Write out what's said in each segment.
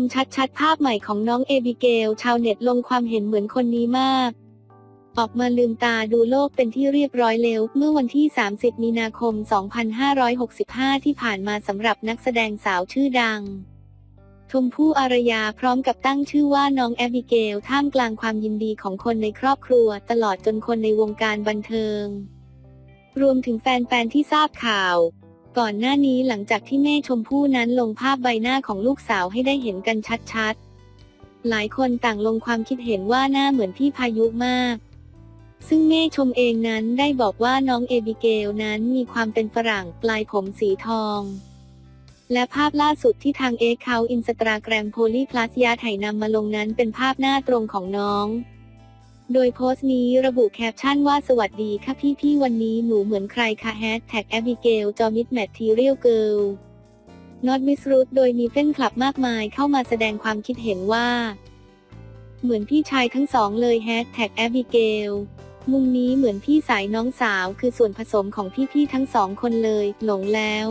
มชัดๆ ภาพใหม่ของน้องเอบิเกล ชาวเน็ตลงความเห็นเหมือนคนนี้มาก ออกมาลืมตาดูโลกเป็นที่เรียบร้อยแล้ว เมื่อวันที่ 30 มีนาคม 2565 ที่ผ่านมาสำหรับนักแสดงสาวชื่อดังชมพู่อารยาพร้อมกับตั้งชื่อว่าน้องแอบิเกล ท่ามกลางความยินดีของคนในครอบครัว ตลอดจนคนในวงการบันเทิง รวมถึงแฟนๆที่ทราบข่าว ก่อนหน้านี้หลังจากที่แม่ชมพู่นั้นลงภาพใบหน้าของลูกสาวให้ได้เห็นกันชัดๆ หลายคนต่างลงความคิดเห็นว่าหน้าเหมือนพี่พายุมาก ซึ่งแม่ชมเองนั้นได้บอกว่าน้องเอบิเกลนั้นมีความเป็นฝรั่งปลายผมสีทอง และภาพล่าสุดที่ทางเอ็กเขาอินสตาแกรมโพลีพลัสยาไถนำมาลงนั้นเป็นภาพหน้าตรงของน้อง โดยโพสต์นี้ระบุแคปชั่นว่าสวัสดีค่ะพี่พี่ๆวันนี้หนูเหมือนใครคะแฮชแท็กแอบิเกลจอมิดแมททีเรียลเกิลนอตมิสรูทโดยมีเฟนคลับมากมายเข้ามาแสดงความคิดเห็นว่า เหมือนพี่ชายทั้งสองเลยแฮชแท็กแอบิเกลมุมนี้เหมือนพี่สายน้องสาวคือส่วนผสมของพี่ๆทั้งสองคนเลยหลงแล้ว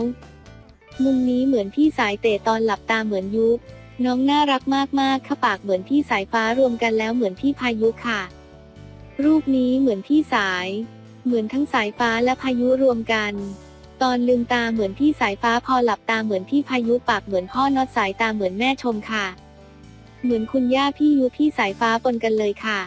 มุมนี้เหมือนพี่สายเตะตอนหลับตาเหมือนยุคน้องน่ารักมากๆข้าปากเหมือนพี่สายฟ้ารวมกันแล้วเหมือนพี่พายุค่ะ รูปนี้เหมือนพี่สาย เหมือนทั้งสายฟ้าและพายุรวมกัน ตอนลืมตาเหมือนพี่สายฟ้าพอหลับตาเหมือนพี่พายุปากเหมือนพ่อน็อตสายตาเหมือนแม่ชมค่ะ เหมือนคุณย่าพี่ยุพี่สายฟ้าปนกันเลยค่ะ